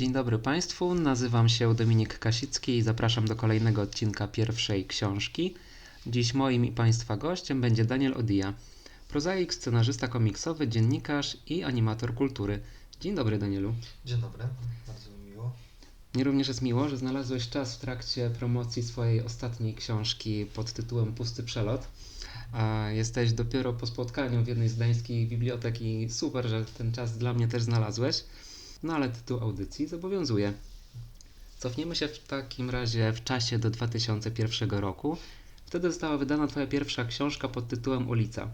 Dzień dobry Państwu, nazywam się Dominik Kasicki i zapraszam do kolejnego odcinka pierwszej książki. Dziś moim i Państwa gościem będzie Daniel Odia, prozaik, scenarzysta komiksowy, dziennikarz i animator kultury. Dzień dobry Danielu. Dzień dobry, bardzo mi miło. Mnie również jest miło, że znalazłeś czas w trakcie promocji swojej ostatniej książki pod tytułem Pusty Przelot. A jesteś dopiero po spotkaniu w jednej z gdańskich bibliotek i super, że ten czas dla mnie też znalazłeś. No ale tytuł audycji zobowiązuje. Cofniemy się w takim razie w czasie do 2001 roku. Wtedy została wydana Twoja pierwsza książka pod tytułem Ulica.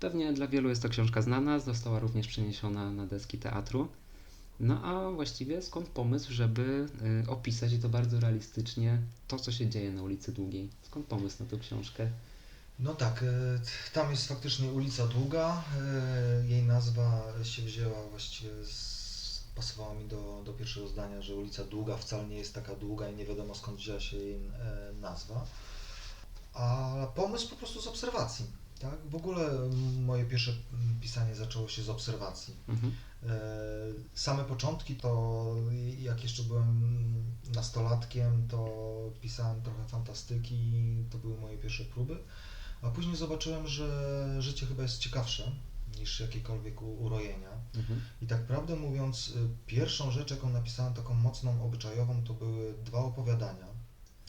Pewnie dla wielu jest to książka znana, została również przeniesiona na deski teatru. No a właściwie skąd pomysł, żeby y, opisać i to bardzo realistycznie to, co się dzieje na ulicy Długiej? Skąd pomysł na tę książkę? No tak, e, tam jest faktycznie ulica Długa. e, Jej nazwa się wzięła właściwie, z, pasowała mi do, do pierwszego zdania, że ulica Długa wcale nie jest taka długa i nie wiadomo skąd wzięła się jej e, nazwa. A pomysł po prostu z obserwacji. Tak? W ogóle moje pierwsze pisanie zaczęło się z obserwacji. Mhm. E, Same początki to jak jeszcze byłem nastolatkiem, to pisałem trochę fantastyki, to były moje pierwsze próby, a później zobaczyłem, że życie chyba jest ciekawsze niż jakiekolwiek urojenia. Mhm. I tak prawdę mówiąc, y, pierwszą rzecz, jaką napisałem taką mocną, obyczajową, to były dwa opowiadania.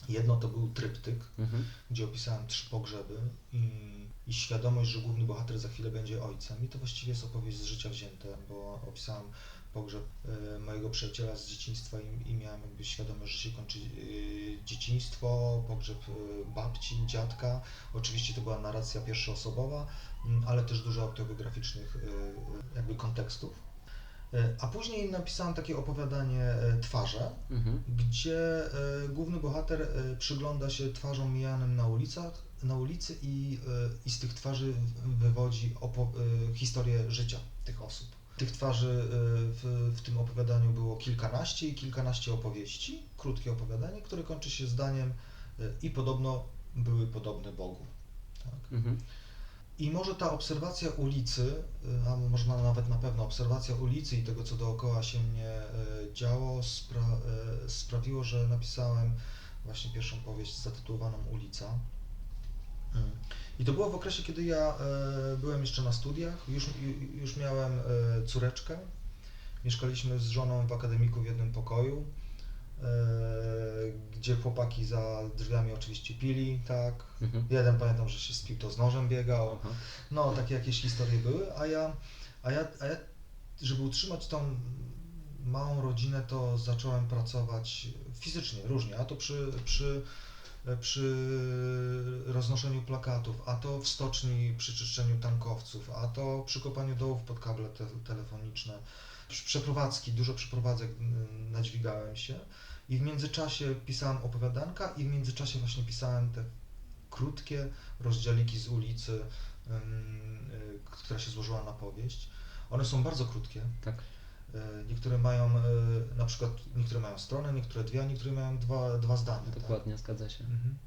Jedno to był tryptyk, Mhm. gdzie opisałem trzy pogrzeby i, i świadomość, że główny bohater za chwilę będzie ojcem. I to właściwie jest opowieść z życia wzięte, bo opisałem pogrzeb e, mojego przyjaciela z dzieciństwa i, i miałem jakby świadomość, że się kończy e, dzieciństwo, pogrzeb e, babci, dziadka. Oczywiście to była narracja pierwszoosobowa, ale też dużo autobiograficznych jakby kontekstów. A później napisałem takie opowiadanie Twarze, Mhm. gdzie główny bohater przygląda się twarzom mijanym na ulicach, na ulicy i, i z tych twarzy wywodzi historię życia tych osób. Tych twarzy e, w, w tym opowiadaniu było kilkanaście i kilkanaście opowieści, krótkie opowiadanie, które kończy się zdaniem e, i podobno były podobne Bogu. Tak? Mhm. I może ta obserwacja ulicy, y, a można nawet na pewno obserwacja ulicy i tego, co dookoła się mnie y, działo, spra- y, sprawiło, że napisałem właśnie pierwszą powieść zatytułowaną Ulica. Mm. I to było w okresie, kiedy ja y, byłem jeszcze na studiach, już, ju- już miałem y, córeczkę, mieszkaliśmy z żoną w akademiku w jednym pokoju, y, gdzie chłopaki za drzwiami oczywiście pili, tak, Mhm. Jeden pamiętam, że się spił, to z nożem biegał. Aha. No, takie jakieś historie były, a ja, a ja, a ja żeby utrzymać tą małą rodzinę, to zacząłem pracować fizycznie, różnie, a to przy, przy, przy roznoszeniu plakatów, a to w stoczni przy czyszczeniu tankowców, a to przy kopaniu dołów pod kable te, telefoniczne. Przeprowadzki, dużo przeprowadzek nadźwigałem się i w międzyczasie pisałem opowiadanka i w międzyczasie właśnie pisałem te krótkie rozdzieliki z ulicy, y, która się złożyła na powieść. One są bardzo krótkie. Tak. Y, Niektóre mają y, na przykład, niektóre mają stronę, niektóre dwie, a niektóre mają dwa, dwa zdania. tak? Dokładnie, zgadza się. Mhm.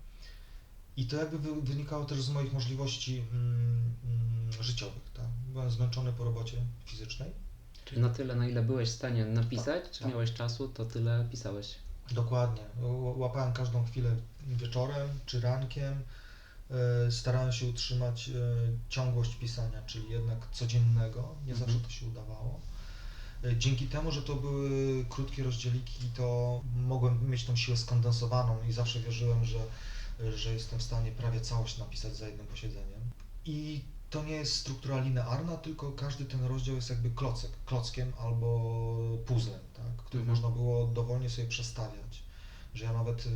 I to jakby wy- wynikało też z moich możliwości mm, mm, życiowych. Tak? Byłem zmęczony po robocie fizycznej. Czyli na tyle, na ile byłeś w stanie napisać, czy tak. miałeś czasu, to tyle pisałeś. Dokładnie. Łapałem każdą chwilę wieczorem czy rankiem. E, Starałem się utrzymać e, ciągłość pisania, czyli jednak codziennego. Nie Mhm. zawsze to się udawało. E, Dzięki temu, że to były krótkie rozdzieliki, to mogłem mieć tą siłę skondensowaną i zawsze wierzyłem, że, że jestem w stanie prawie całość napisać za jednym posiedzeniem. I to nie jest struktura linearna, tylko każdy ten rozdział jest jakby klocek, klockiem albo puzzlem, tak, który Mhm. można było dowolnie sobie przestawiać. Że ja nawet y,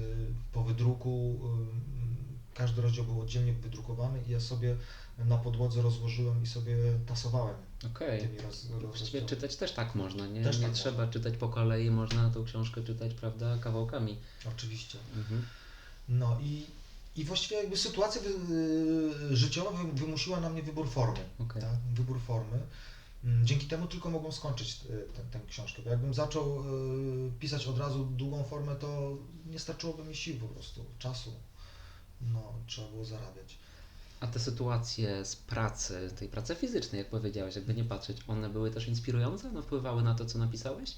po wydruku każdy rozdział był oddzielnie wydrukowany i ja sobie na podłodze rozłożyłem i sobie tasowałem Okej. tymi roz, roz, Właściwie czytać też tak można, nie, Też nie tak trzeba można. czytać po kolei, można tą książkę czytać, prawda, kawałkami. Oczywiście. Mhm. No i, i właściwie jakby sytuacja wy, y, życiowa wy, wymusiła na mnie wybór formy. Okej. Tak? Wybór formy. Mm, Dzięki temu tylko mogłem skończyć y, tę- tę książkę, bo jakbym zaczął y, pisać od razu długą formę, to nie starczyłoby mi sił po prostu, czasu. No, trzeba było zarabiać. A te sytuacje z pracy, tej pracy fizycznej, jak powiedziałeś, jakby nie patrzeć, one były też inspirujące? One wpływały na to, co napisałeś?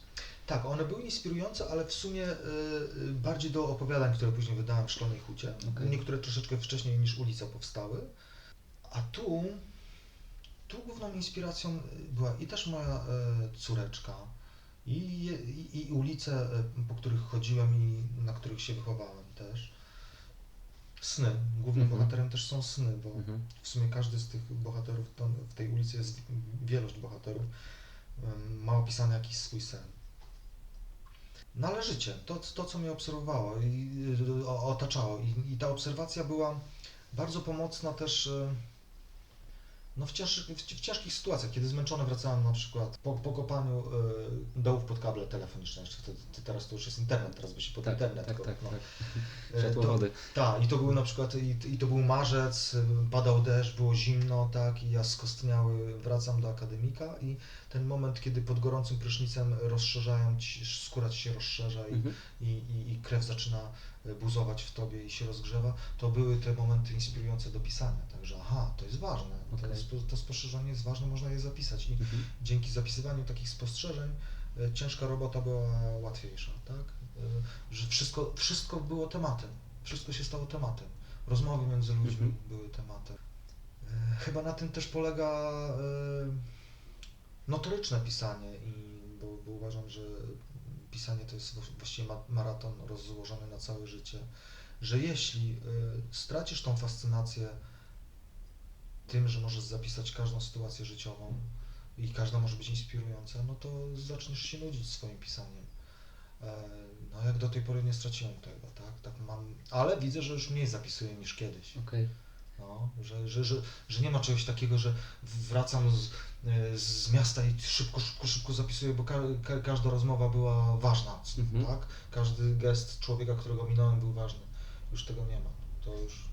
Tak, one były inspirujące, ale w sumie y, bardziej do opowiadań, które później wydałem w Szkolnej Hucie. Okej. Niektóre troszeczkę wcześniej niż Ulica powstały. A tu, tu główną inspiracją była i też moja y, córeczka, i, i, i ulice, po których chodziłem i na których się wychowałem też. Sny. Głównym Mhm. bohaterem też są sny, bo Mhm. w sumie każdy z tych bohaterów, to w tej ulicy jest wielość bohaterów, ma opisany jakiś swój sen. Należycie, to, to co mnie obserwowało i y, otaczało I, i ta obserwacja była bardzo pomocna też y, no w, cięż, w, w ciężkich sytuacjach, kiedy zmęczony wracałem na przykład po, po kopaniu y, dołów pod kable telefoniczne, jeszcze wtedy, teraz to już jest internet, teraz by się pod Tak, internet tak, go- tak, no. tak. Y, to- wody. tak, i to był na przykład, i, i to był marzec, y, padał deszcz, było zimno, tak, i ja skostniały wracam do akademika i ten moment, kiedy pod gorącym prysznicem rozszerzają ci, skóra ci się rozszerza i, Mhm. i, i, i krew zaczyna y, buzować w tobie i się rozgrzewa, to były te momenty inspirujące do pisania, także aha, to jest ważne, Okej. to, spo- to spostrzeżenie jest ważne, można je zapisać i Mhm. dzięki zapisywaniu takich spostrzeżeń y, ciężka robota była łatwiejsza, tak? Y, Że wszystko, wszystko było tematem, wszystko się stało tematem. Rozmowy między ludźmi Mhm. były tematem. Chyba na tym też polega notoryczne pisanie, i, bo, bo uważam, że pisanie to jest właś- właściwie ma- maraton rozłożony na całe życie, że jeśli y, stracisz tą fascynację tym, że możesz zapisać każdą sytuację życiową i każda może być inspirująca, no to zaczniesz się nudzić swoim pisaniem. E, No jak do tej pory nie straciłem tego, tak? tak mam, ale widzę, że już mniej zapisuję niż kiedyś. Okej. No, że, że, że, że nie ma czegoś takiego, że wracam z, e, z miasta i szybko, szybko, szybko zapisuję, bo ka, ka, każda rozmowa była ważna, Mhm. tak? Każdy gest człowieka, którego minąłem był ważny. Już tego nie ma. To już...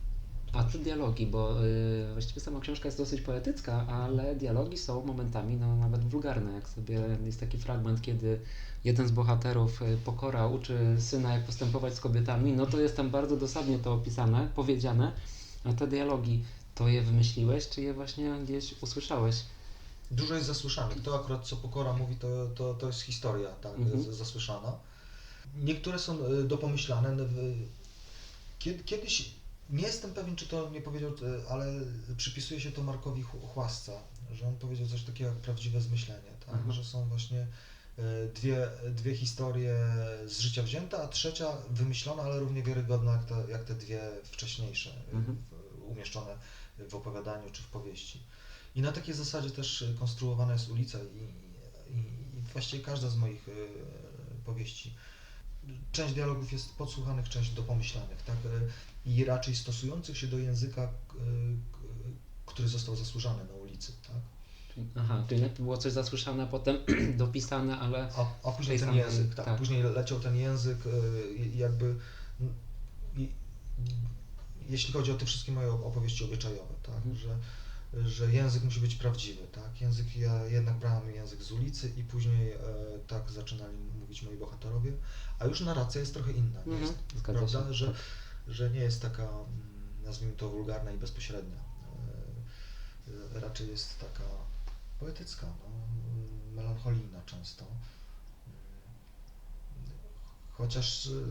To A już... te dialogi, bo y, właściwie sama książka jest dosyć poetycka, ale dialogi są momentami no, nawet wulgarne. Jak sobie jest taki fragment, kiedy jeden z bohaterów y, pokora uczy syna, jak postępować z kobietami, no to jest tam bardzo dosadnie to opisane, powiedziane. A te dialogi, to je wymyśliłeś, czy je właśnie gdzieś usłyszałeś? Dużo jest zasłyszanych. To akurat co Pokora mówi, to, to, to jest historia tak, Mhm. zasłyszana. Niektóre są e, dopomyślane. no, Kiedy, kiedyś, nie jestem pewien, czy to nie powiedział, e, ale przypisuje się to Markowi Ch- Chłasca, że on powiedział coś takiego jak prawdziwe zmyślenie, tak? Mhm. że są właśnie dwie, dwie historie z życia wzięte, a trzecia wymyślona, ale równie wiarygodna jak te, jak te dwie wcześniejsze, e, Mhm. umieszczone w opowiadaniu czy w powieści. I na takiej zasadzie też y, konstruowana jest ulica i, i, i właściwie każda z moich powieści. Część dialogów jest podsłuchanych, część dopomyślanych, tak? I raczej stosujących się do języka, który został zasłużany na ulicy, tak? Aha, czyli najpierw było coś zasłyszane, potem dopisane, ale A, a później ten język, tak, tak. później leciał ten język y, i jakby jeśli chodzi o te wszystkie moje opowieści obyczajowe, tak, Mhm. że, że język musi być prawdziwy, tak, język, ja jednak brałem język z ulicy i później e, tak zaczynali mówić moi bohaterowie, a już narracja jest trochę inna, nie Mhm, jest, zgadza prawda, się, że, tak. że nie jest taka, mm, nazwijmy to, wulgarna i bezpośrednia, e, raczej jest taka poetycka, no, melancholijna często. Chociaż y,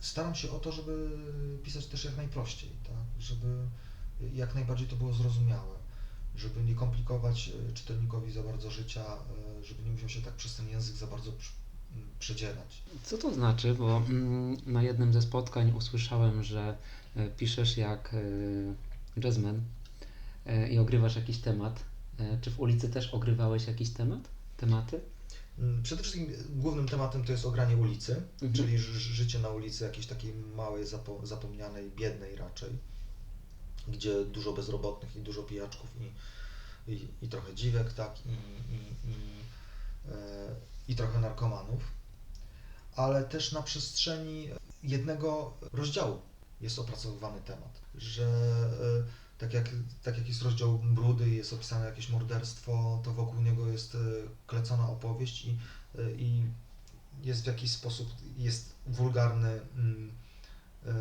staram się o to, żeby pisać też jak najprościej, tak? żeby jak najbardziej to było zrozumiałe, żeby nie komplikować y, czytelnikowi za bardzo życia, y, żeby nie musiał się tak przez ten język za bardzo przy- m, przedzierać. Co to znaczy? Bo mm, na jednym ze spotkań usłyszałem, że piszesz jak jazzman i ogrywasz jakiś temat. E, Czy w ulicy też ogrywałeś jakiś temat? Tematy? Mm, Przede wszystkim głównym tematem to jest ogranie ulicy, Mhm. czyli ży- życie na ulicy jakiejś takiej małej, zapo- zapomnianej, biednej raczej, gdzie dużo bezrobotnych i dużo pijaczków i, i, i trochę dziwek, tak, i, i, i, e, i trochę narkomanów, ale też na przestrzeni jednego rozdziału jest opracowywany temat, że e, tak jak, tak jak jest rozdział brudy i jest opisane jakieś morderstwo, to wokół niego jest e, klecona opowieść i, e, i jest w jakiś sposób jest wulgarny, mm, e,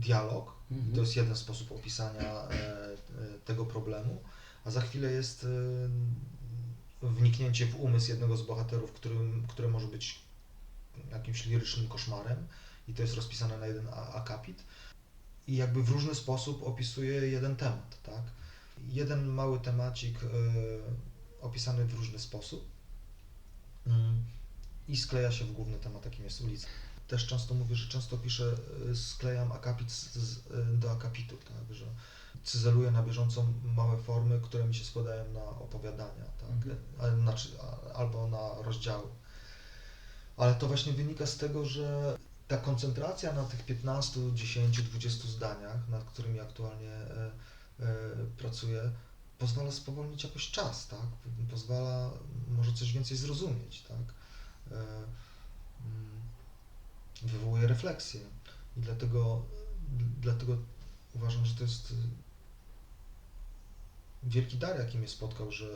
dialog. Mhm. To jest jeden sposób opisania tego problemu, a za chwilę jest wniknięcie w umysł jednego z bohaterów, którym, które może być jakimś lirycznym koszmarem i to jest rozpisane na jeden akapit i jakby w różny sposób opisuje jeden temat, tak? Jeden mały temacik e, opisany w różny sposób mm, i skleja się w główny temat, jakim jest ulica. Też często mówię, że często piszę, e, sklejam akapit z, do akapitu, tak, że cyzeluję na bieżąco małe formy, które mi się składają na opowiadania, tak, Mhm. znaczy, albo na rozdziały. Ale to właśnie wynika z tego, że ta koncentracja na tych 15, 10, 20 zdaniach, nad którymi aktualnie e, e, pracuję, pozwala spowolnić jakoś czas, tak? Pozwala może coś więcej zrozumieć, tak? E, mm, wywołuje refleksję i dlatego, dlatego uważam, że to jest wielki dar, jaki mnie spotkał, że,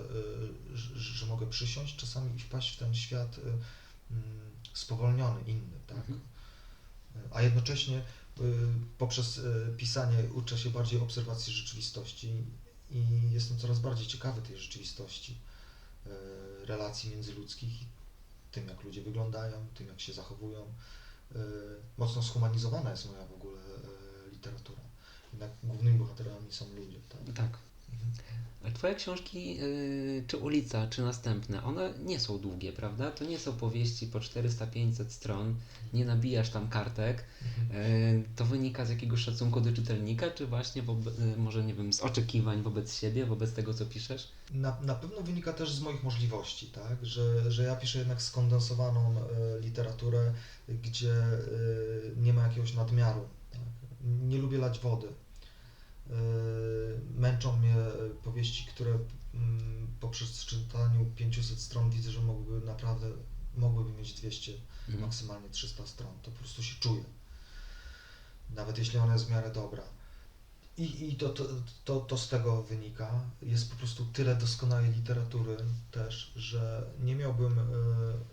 że, że mogę przysiąść czasami i wpaść w ten świat mm, spowolniony, inny, tak? Mhm. A jednocześnie y, poprzez y, pisanie uczę się bardziej obserwacji rzeczywistości i jestem coraz bardziej ciekawy tej rzeczywistości, y, relacji międzyludzkich, tym jak ludzie wyglądają, tym jak się zachowują. Mocno schumanizowana jest moja w ogóle literatura. Jednak głównymi bohaterami są ludzie. Tak? Tak. Twoje książki, yy, czy Ulica, czy następne, one nie są długie, prawda? To nie są powieści po 400-500 stron, nie nabijasz tam kartek. Yy, to wynika z jakiegoś szacunku do czytelnika, czy właśnie wobe- yy, może, nie wiem, z oczekiwań wobec siebie, wobec tego, co piszesz? Na, na pewno wynika też z moich możliwości, tak? że, że ja piszę jednak skondensowaną literaturę, gdzie nie ma jakiegoś nadmiaru. Tak? Nie lubię lać wody. E, męczą mnie powieści, które mm, poprzez czytaniu 500 stron widzę, że mogłyby naprawdę mogłyby mieć 200, Mhm. maksymalnie 300 stron. To po prostu się czuję. Nawet jeśli ona jest w miarę dobra. I, i to, to, to, to z tego wynika. Jest po prostu tyle doskonałej literatury też, że nie miałbym e,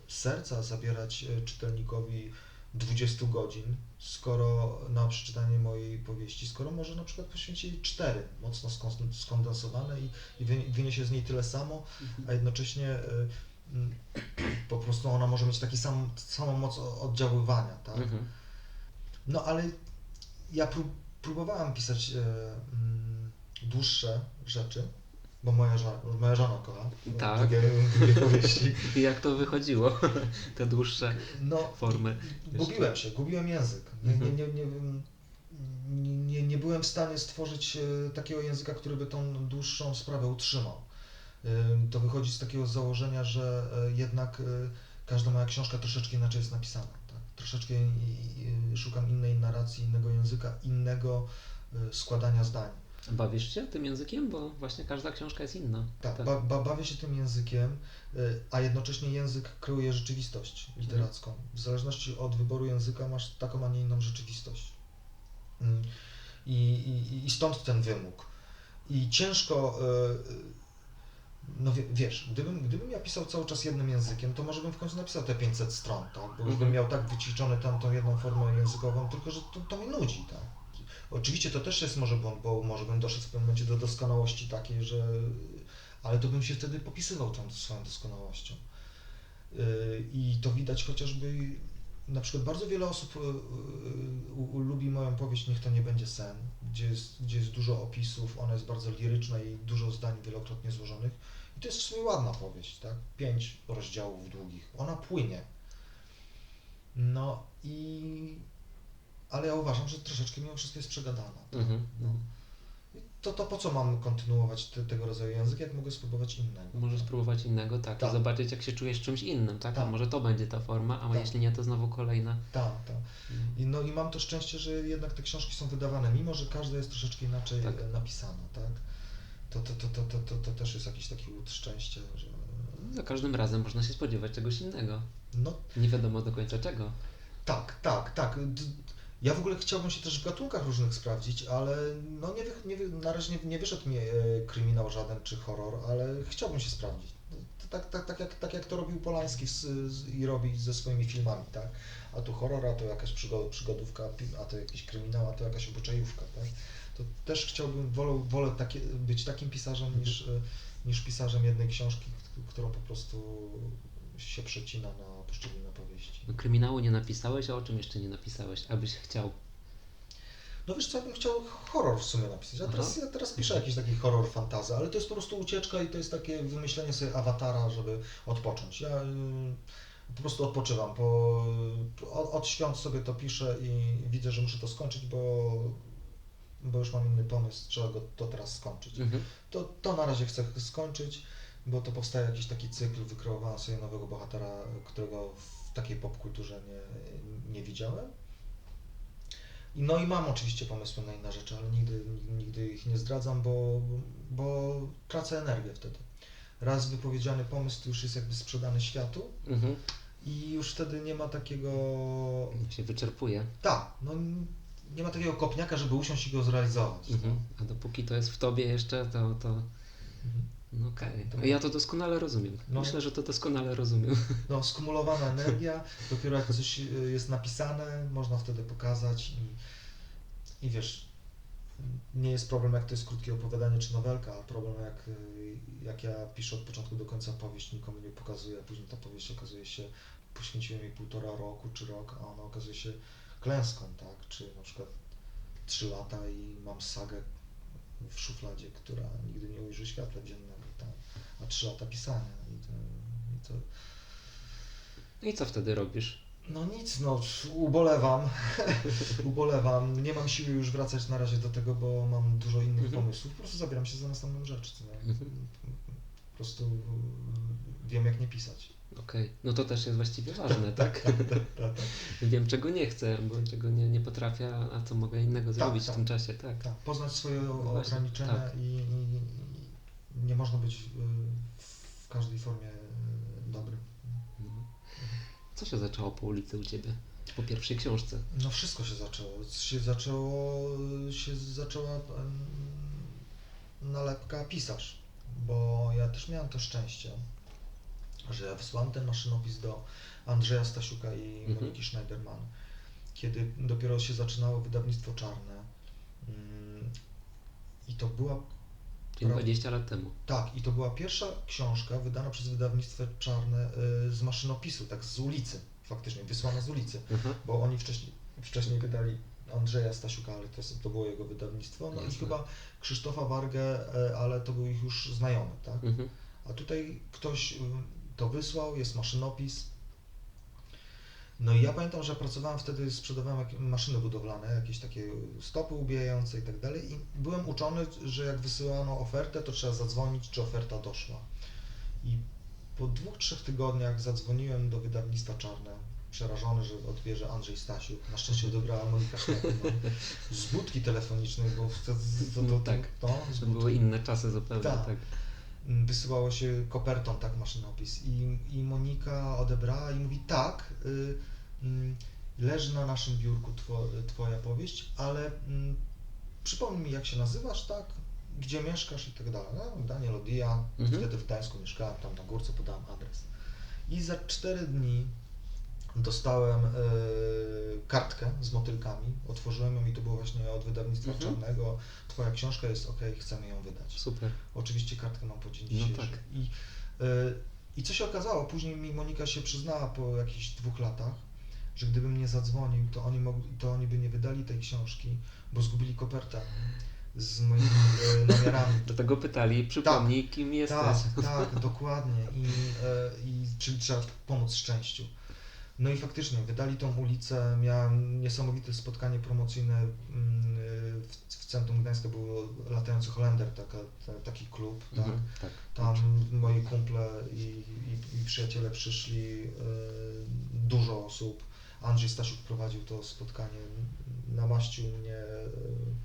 serca zabierać e, czytelnikowi 20 godzin, skoro na przeczytanie mojej powieści, skoro może na przykład poświęcić 4, mocno skon- skondensowane i, i wy- wyniesie z niej tyle samo, a jednocześnie e, mm, po prostu ona może mieć taki sam, samą moc oddziaływania, tak? Mhm. No ale ja prób, próbowałem pisać e, mm, dłuższe rzeczy, bo moja, ża- moja żona kocha Tak. długie, długie powieści. I jak to wychodziło, te dłuższe No, formy? gubiłem się, gubiłem język. Nie, nie, Mhm. nie, nie, nie, nie, byłem w stanie stworzyć e, takiego języka, który by tą dłuższą sprawę utrzymał. To wychodzi z takiego założenia, że e, jednak e, każda moja książka troszeczkę inaczej jest napisana. Tak? Troszeczkę szukam innej narracji, innego języka, innego składania zdań. Bawisz się tym językiem? Bo właśnie każda książka jest inna. Tak, Ba, ba, bawię się tym językiem, y, a jednocześnie język kreuje rzeczywistość literacką. W zależności od wyboru języka masz taką, a nie inną rzeczywistość. Mm. I, i, I stąd ten wymóg. I ciężko, y, y, no wie, wiesz, gdybym, gdybym ja pisał cały czas jednym językiem, to może bym w końcu napisał te 500 stron, tak? bo już bym Mhm. miał tak wyćwiczone tam tą jedną formę językową, tylko że to, to mnie nudzi. Tak? Oczywiście to też jest może błąd, bo może bym doszedł w pewnym momencie do doskonałości takiej, że. Ale to bym się wtedy popisywał tą swoją doskonałością. Yy, I to widać chociażby. Na przykład bardzo wiele osób u- u- lubi moją powieść Niech to nie będzie sen, gdzie jest, gdzie jest dużo opisów, ona jest bardzo liryczna i dużo zdań wielokrotnie złożonych. I to jest w sumie ładna powieść, tak? Pięć rozdziałów długich. Ona płynie. No i. Ale ja uważam, że troszeczkę mimo wszystko jest przegadana. tak? Mhm. No. To, to po co mam kontynuować te, tego rodzaju język, jak mogę spróbować innego? Możesz spróbować innego, tak, Tak. i zobaczyć, jak się czujesz czymś innym, tak? A Tak. może to będzie ta forma, a Tak. jeśli nie, to znowu kolejna. Tak, tak. I, no i mam to szczęście, że jednak te książki są wydawane, mimo że każda jest troszeczkę inaczej Tak. napisana, tak? To, to, to, to, to, to, to też jest jakiś taki łód szczęścia, że Za każdym razem można się spodziewać czegoś innego. no Nie wiadomo do końca czego. tak, tak, tak. D- Ja w ogóle chciałbym się też w gatunkach różnych sprawdzić, ale no nie, wy, nie, na razie nie, nie wyszedł mi e, kryminał żaden czy horror, ale chciałbym się sprawdzić. Tak, tak, tak, jak, tak jak to robił Polański z, z, i robi ze swoimi filmami, tak? A tu horror, a to jakaś przygo- przygodówka, a to jakiś kryminał, a to jakaś obyczajówka, tak? To też chciałbym, wolę, wolę takie, być takim pisarzem niż, y, niż pisarzem jednej książki, którą po prostu się przecina na poszczególne powieści. Kryminału nie napisałeś, a o czym jeszcze nie napisałeś, abyś chciał? No wiesz co, ja bym chciał horror w sumie napisać. Ja teraz, ja teraz piszę jakiś taki horror fantazy, ale to jest po prostu ucieczka i to jest takie wymyślenie sobie awatara, żeby odpocząć. Ja y, po prostu odpoczywam. Po, od, od świąt sobie to piszę i widzę, że muszę to skończyć, bo, bo już mam inny pomysł, trzeba go to teraz skończyć. Mhm. To, to na razie chcę skończyć, bo to powstaje jakiś taki cykl, wykreowałem sobie nowego bohatera, którego w takiej popkulturze nie, nie widziałem. No i mam oczywiście pomysły na inne rzeczy, ale nigdy, nigdy, ich nie zdradzam, bo, bo tracę energię wtedy. Raz wypowiedziany pomysł to już jest jakby sprzedany światu Mhm. i już wtedy nie ma takiego... Się wyczerpuje. Tak, no nie ma takiego kopniaka, żeby usiąść i go zrealizować. Mhm. A dopóki to jest w tobie jeszcze, to... to... Mhm. No okej. To- Ja to doskonale rozumiem. No. Myślę, że to doskonale rozumiem. no, skumulowana energia, dopiero jak coś y, jest napisane, można wtedy pokazać i, i wiesz, nie jest problem jak to jest krótkie opowiadanie czy nowelka, a problem jak, y, jak ja piszę od początku do końca powieść, nikomu nie pokazuję, a później ta powieść okazuje się, poświęciłem jej półtora roku czy rok, a ona okazuje się klęską, tak, czy na przykład trzy lata i mam sagę w szufladzie, która nigdy nie ujrzy światła dziennego, tak, a trzy lata pisania i to, i to No i co wtedy robisz? no nic, no ubolewam, ubolewam, nie mam siły już wracać na razie do tego, bo mam dużo innych Mhm. pomysłów, po prostu zabieram się za następną rzecz? Mhm. po prostu y, wiem jak nie pisać. Okej. No to też jest właściwie ważne, tak? tak, tak, tak, Wiem, czego nie chcę, bo czego nie, nie potrafię, a co mogę innego zrobić tak. w tym czasie, tak. tak. Poznać swoje właśnie, ograniczenia tak. i, i, i nie można być y, w każdej formie y, dobrym. No. Co się zaczęło po ulicy u ciebie? Po pierwszej książce. No wszystko się zaczęło. Się zaczęło, się zaczęła nalepka pisarz, bo ja też miałem to szczęście, że ja wysłałem ten maszynopis do Andrzeja Stasiuka i Mhm. Moniki Schneiderman, kiedy dopiero się zaczynało wydawnictwo czarne. Mm, I to była Czyli Prawda. 20 lat temu. tak, i to była pierwsza książka wydana przez wydawnictwo czarne y, z maszynopisu, tak z ulicy, faktycznie, wysłana z ulicy Aha. bo oni wcześniej, wcześniej wydali Andrzeja Stasiuka, ale to, to było jego wydawnictwo, no i Jasne. chyba Krzysztofa Wargę, e, ale to był ich już znajomy, tak? Mhm. A tutaj ktoś y, to wysłał, jest maszynopis. No i ja pamiętam, że pracowałem wtedy, sprzedawałem maszyny budowlane, jakieś takie stopy ubijające i tak dalej i byłem uczony, że jak wysyłano ofertę, to trzeba zadzwonić, czy oferta doszła. I po dwóch, trzech tygodniach zadzwoniłem do wydawnictwa Czarne, przerażony, że odbierze Andrzej Stasiuk. Na szczęście odebrała Monika. Z budki telefonicznej, bo wtedy to, to, No to, tak. to, z To budki. były inne czasy zupełnie, Tak. tak. Mm, wysyłało się kopertą, tak, maszynopis. I, i Monika odebrała i mówi, tak, y, mm, leży na naszym biurku two, twoja powieść, ale mm, przypomnij mi, jak się nazywasz, tak, gdzie mieszkasz i tak dalej. No, Daniel Odia, Mhm. wtedy w Gdańsku mieszkałem, tam na górce podałem adres. I za cztery dni dostałem y, kartkę z motylkami, otworzyłem ją i to było właśnie od wydawnictwa Mhm. Czarnego. Twoja książka jest ok, chcemy ją wydać. Super. Oczywiście kartkę mam po dzień No dzisiejszy. tak. I, y, I co się okazało, później mi Monika się przyznała po jakichś dwóch latach, że gdybym nie zadzwonił, to oni, mogli, to oni by nie wydali tej książki, bo zgubili kopertę z moimi y, namiarami. Dlatego pytali, przypomnij, kim jesteś. Tak, tak, dokładnie. I, e, i czyli trzeba pomóc szczęściu. No i faktycznie, wydali tą ulicę, miałem niesamowite spotkanie promocyjne mm, w, w centrum Gdańska, był latający Holender, taka, ta, taki klub, tak. Mhm, tak. Tam moi kumple i, i, i przyjaciele przyszli, e, dużo osób. Andrzej Stasiuk prowadził to spotkanie, namaścił mnie, e,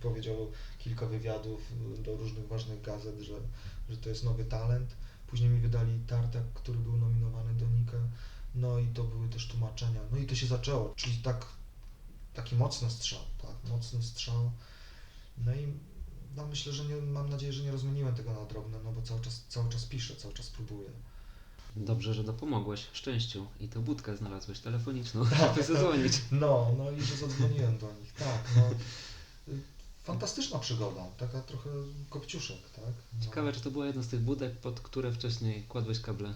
powiedział kilka wywiadów do różnych ważnych gazet, że, że to jest nowy talent. Później mi wydali Tartak, który był nominowany do Nika. No i to były też tłumaczenia. No i to się zaczęło, czyli tak, taki mocny strzał, tak, mocny strzał. No i no myślę, że nie, mam nadzieję, że nie rozmieniłem tego na drobne, no bo cały czas, cały czas piszę, cały czas próbuję. Dobrze, że dopomogłeś szczęściu i tę budkę znalazłeś telefoniczną, Tak. żeby zadzwonić. No, no i że zadzwoniłem do nich, tak. No. Fantastyczna przygoda, taka trochę kopciuszek, tak? No. Ciekawe, czy to była jedna z tych budek, pod które wcześniej kładłeś kable.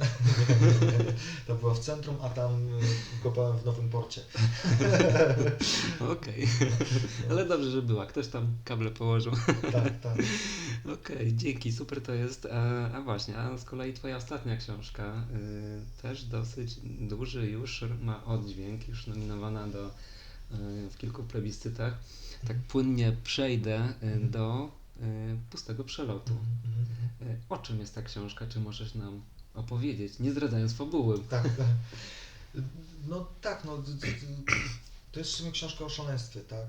To była w centrum, a tam y, kopałem w Nowym Porcie. Okej, ale dobrze, że była. Ktoś tam kable położył. Tak, tak. Okej, dzięki, super to jest. A, a właśnie, a z kolei twoja ostatnia książka y, też dosyć duży już ma oddźwięk, już nominowana do, y, w kilku plebiscytach. Tak płynnie przejdę y, do Pustego Przelotu. Mhm, mhm. O czym jest ta książka? Czy możesz nam opowiedzieć, nie zdradzając fabuły? Tak, tak. No tak, no, to jest w sumie książka o szaleństwie, tak?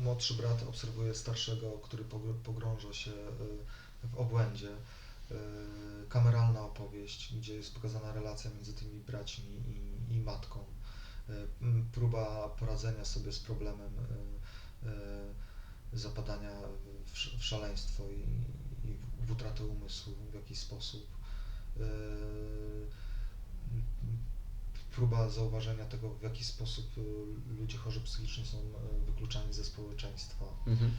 Młodszy brat obserwuje starszego, który pogr- pogrąża się y, w obłędzie. Y, Kameralna opowieść, gdzie jest pokazana relacja między tymi braćmi i, i matką. Y, Próba poradzenia sobie z problemem zapadania w szaleństwo i, i w utratę umysłu w jakiś sposób. Yy, próba zauważenia tego, w jaki sposób y, ludzie chorzy psychicznie są y, wykluczani ze społeczeństwa. Mhm.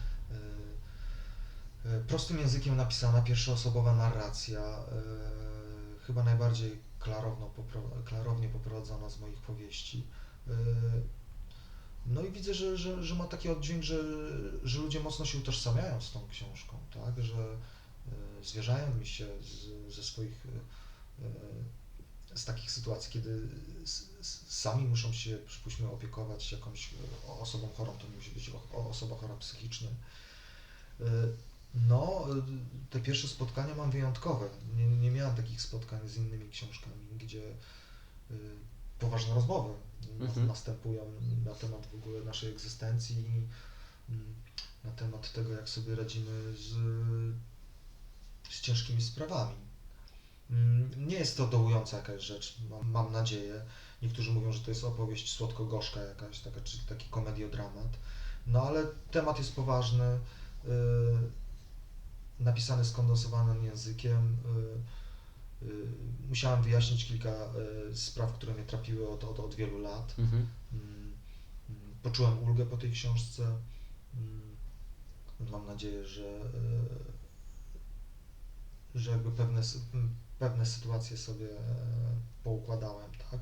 Prostym językiem napisana, pierwszoosobowa narracja, chyba najbardziej klarowno, klarownie poprowadzona z moich powieści. No i widzę, że, że, że ma taki oddźwięk, że, że ludzie mocno się utożsamiają z tą książką, tak? że y, zwierzają mi się z, ze swoich, y, y, z takich sytuacji, kiedy sami muszą się, przypuśćmy, opiekować jakąś osobą chorą, to musi być osoba chora psychicznie. No, te pierwsze spotkania mam wyjątkowe. Nie, nie miałem takich spotkań z innymi książkami, gdzie poważne rozmowy Mhm. następują na temat w ogóle naszej egzystencji i mm, na temat tego, jak sobie radzimy z, z ciężkimi sprawami. Mm, Nie jest to dołująca jakaś rzecz, mam, nadzieję. Niektórzy mówią, że to jest opowieść słodko-gorzka jakaś, taka, czy taki komediodramat. No ale temat jest poważny, y, napisany skondensowanym językiem. y, y, musiałem wyjaśnić kilka y, spraw, które mnie trapiły od, od, od wielu lat. Mhm. Mm, mm, Poczułem ulgę po tej książce. Mam nadzieję, że, y, że jakby pewne, pewne sytuacje sobie e, poukładałem, tak?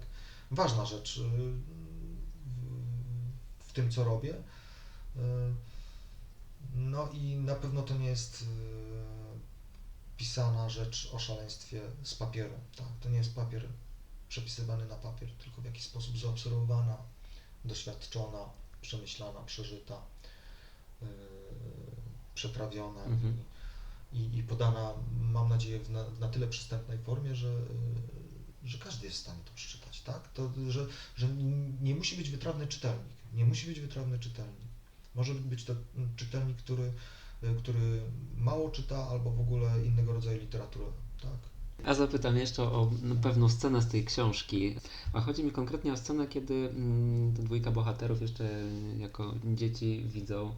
Ważna rzecz y, w, tym, co robię. Y, No i na pewno to nie jest y, pisana rzecz o szaleństwie z papieru, tak? To nie jest papier przepisywany na papier, tylko w jakiś sposób zaobserwowana, doświadczona, przemyślana, przeżyta, przetrawiona Mhm. I, i podana, mam nadzieję, w na, na tyle przystępnej formie, że, yy, że każdy jest w stanie to przeczytać, tak? To, że, że nie musi być wytrawny czytelnik, nie musi być wytrawny czytelnik. Może być to mm, czytelnik, który, yy, który mało czyta albo w ogóle innego rodzaju literaturę, tak? A zapytam jeszcze o no, pewną scenę z tej książki. A chodzi mi konkretnie o scenę, kiedy mm, dwójka bohaterów jeszcze jako dzieci widzą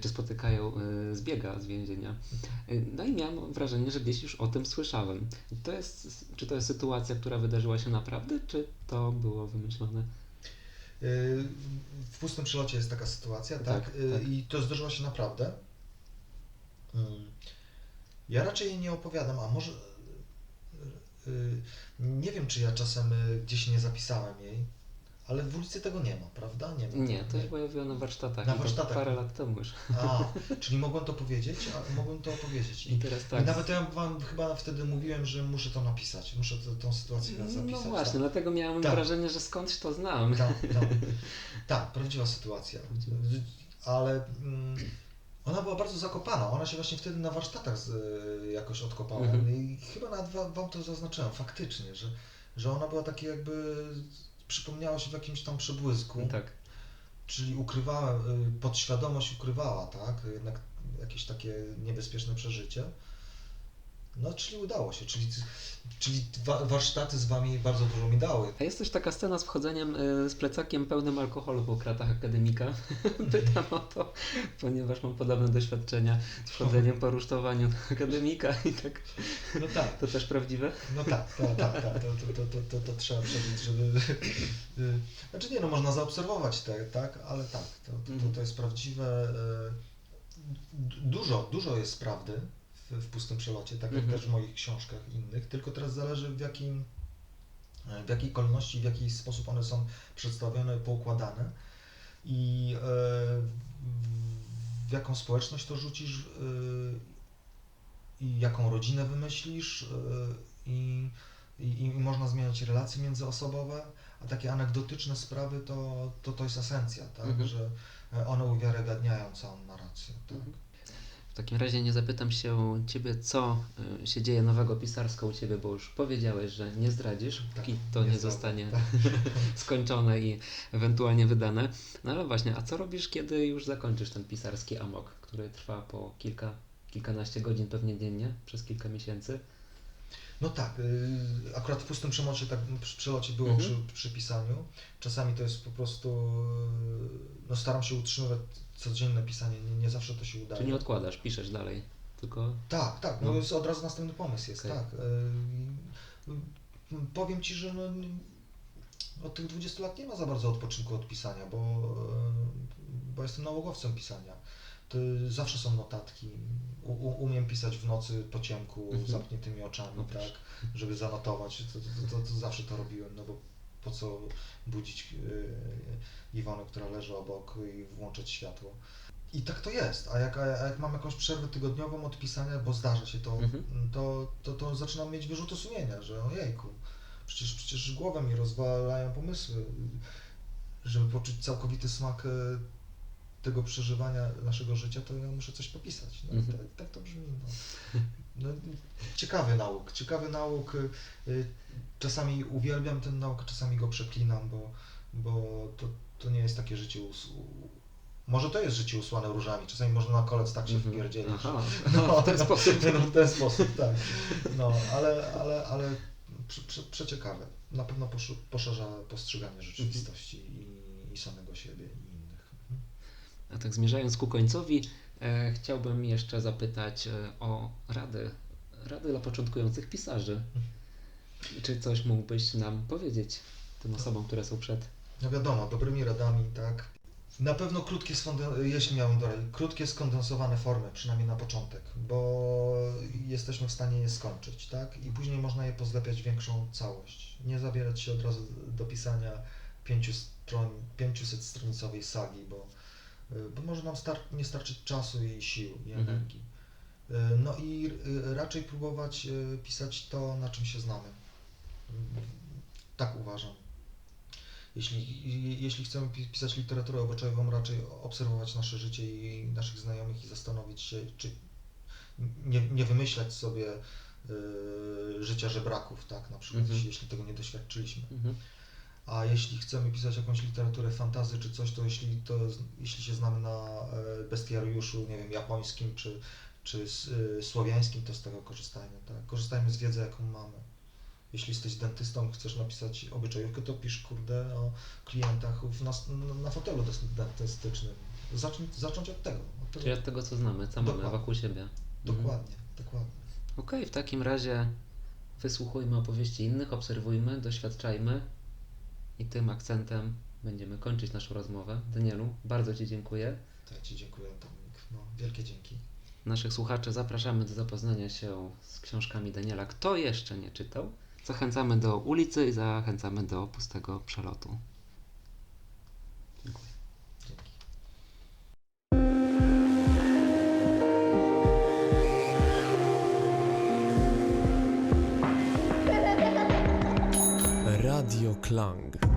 czy spotykają e, zbiega z więzienia. E, No i miałem wrażenie, że gdzieś już o tym słyszałem. To jest, czy to jest sytuacja, która wydarzyła się naprawdę, czy to było wymyślone? W pustym przelocie jest taka sytuacja, tak? Tak, tak. I to zdarzyło się naprawdę. Ja raczej jej nie opowiadam, a może. Nie wiem, czy ja czasem gdzieś nie zapisałem jej, ale w ulicy tego nie ma, prawda? Nie ma. Nie, to się pojawiło na warsztatach. Na i warsztatach. Parę lat temu już. A, czyli mogłem to powiedzieć, a mogłem to opowiedzieć. I I, teraz i tak. nawet ja wam chyba wtedy mówiłem, że muszę to napisać, muszę to, tą sytuację zapisać. No właśnie, dlatego miałem Tak. wrażenie, że skądś to znam. Tak, tak. tak, prawdziwa sytuacja. Ale mm, ona była bardzo zakopana. Ona się właśnie wtedy na warsztatach z, jakoś odkopała. Mhm. I chyba nawet wam, wam to zaznaczyłem faktycznie, że, że ona była takie jakby. Przypomniała się w jakimś tam przebłysku. Tak. Czyli ukrywałem, y, podświadomość ukrywała, tak? Jednak jakieś takie niebezpieczne przeżycie. No, czyli udało się, czyli, czyli wa- warsztaty z wami bardzo dużo mi dały. A jest też taka scena z wchodzeniem y, z plecakiem pełnym alkoholu po kratach akademika. Pytam o to, ponieważ mam podobne doświadczenia z wchodzeniem po rusztowaniu akademika i tak. No tak, To też prawdziwe? no tak, tak, tak, tak. To, to, to, to, to, trzeba przeżyć, żeby... y, Znaczy nie, no można zaobserwować te, tak, ale tak, to, to, to, to jest prawdziwe. y, Dużo, dużo jest prawdy w, pustym przelocie, tak jak Mhm. też w moich książkach innych, tylko teraz zależy w jakim w jakiej kolejności, w jaki sposób one są przedstawione, poukładane i e, w- jaką społeczność to rzucisz e, i jaką rodzinę wymyślisz e, i, i, i można zmieniać relacje międzyosobowe, a takie anegdotyczne sprawy to, to, to jest esencja, tak? Mhm. że e, one uwiarygadniają całą narrację. Tak? Mhm. W takim razie nie zapytam się ciebie, co y, się dzieje nowego pisarsko u ciebie, bo już powiedziałeś, że nie zdradzisz, Tak, póki to nie nie, zostanie tak. skończone i ewentualnie wydane. No ale właśnie, a co robisz, kiedy już zakończysz ten pisarski amok, który trwa po kilka, kilkanaście godzin pewnie dziennie, przez kilka miesięcy? No tak, y, akurat w pustym przelocie, tak, przy przelocie było Mhm. przy, przy pisaniu. Czasami to jest po prostu, y, no staram się utrzymywać codzienne pisanie, nie, nie zawsze to się udaje. Czy nie odkładasz, piszesz dalej, tylko... Tak, tak, no, No. jest od razu następny pomysł jest, Okej. tak. Y, y, powiem Ci, że no, od tych 20 lat nie ma za bardzo odpoczynku od pisania, bo, y, bo jestem nałogowcem pisania. To zawsze są notatki. U, umiem pisać w nocy po ciemku, Mhm. zamkniętymi oczami, No tak, żeby zanotować. To, to, to, to zawsze to robiłem, no bo po co budzić y, Iwonę, która leży obok i włączać światło. I tak to jest. A jak, a jak mam jakąś przerwę tygodniową od pisania, bo zdarza się to, Mhm. to, to, to zaczynam mieć wyrzuty sumienia, że ojejku, przecież, przecież głowę mi rozwalają pomysły, żeby poczuć całkowity smak e, tego przeżywania naszego życia, to ja muszę coś popisać. No, Mhm. tak, tak to brzmi. No. No, ciekawy nauk, ciekawy nauk. y, Czasami uwielbiam ten nauk, czasami go przeklinam, bo, bo to, to nie jest takie życie us- może to jest życie usłane różami, czasami można na kolec tak się Mhm. Aha, no, w ten sposób. No, w ten sposób, tak. No, ale, ale, ale prze, prze, przeciekawe. Na pewno poszerza postrzeganie rzeczywistości i, i samego siebie. A tak zmierzając ku końcowi, e, chciałbym jeszcze zapytać e, o rady, rady dla początkujących pisarzy. Czy coś mógłbyś nam powiedzieć tym osobom, które są przed? No wiadomo, dobrymi radami, tak. Na pewno krótkie, jeśli doradzić, krótkie skondensowane formy, przynajmniej na początek, bo jesteśmy w stanie je skończyć, tak? I później można je pozlepiać większą całość. Nie zabierać się od razu do pisania 500 stron, 500 stronicowej sagi, bo, bo może nam star- nie starczyć czasu i sił i Mhm. energii. Y, No i y, raczej próbować y, pisać to, na czym się znamy. Tak uważam. Jeśli, jeśli chcemy pi- pisać literaturę obyczajową, raczej obserwować nasze życie i naszych znajomych i zastanowić się, czy nie, nie wymyślać sobie życia żebraków, tak, na przykład, Mhm. jeśli, jeśli tego nie doświadczyliśmy. Mhm. A jeśli chcemy pisać jakąś literaturę fantazy czy coś, to jeśli, to, jeśli się znamy na e, bestiariuszu, nie wiem, japońskim czy, czy y, słowiańskim, to z tego korzystajmy, tak? Korzystajmy z wiedzy, jaką mamy. Jeśli jesteś dentystą, chcesz napisać obyczajówkę, to pisz, kurde, o klientach w nas, na fotelu dentystycznym. Zacznij, zacząć od tego. Od tego. Czyli od tego, co znamy, co mamy Dokładnie. wokół siebie. Mhm. Dokładnie, dokładnie. Okej, w takim razie wysłuchujmy opowieści innych, obserwujmy, doświadczajmy i tym akcentem będziemy kończyć naszą rozmowę. Danielu, bardzo Ci dziękuję. To ja Ci dziękuję, Dominik. No, wielkie dzięki. Naszych słuchaczy zapraszamy do zapoznania się z książkami Daniela. Kto jeszcze nie czytał? Zachęcamy do ulicy i zachęcamy do pustego przelotu. Klang.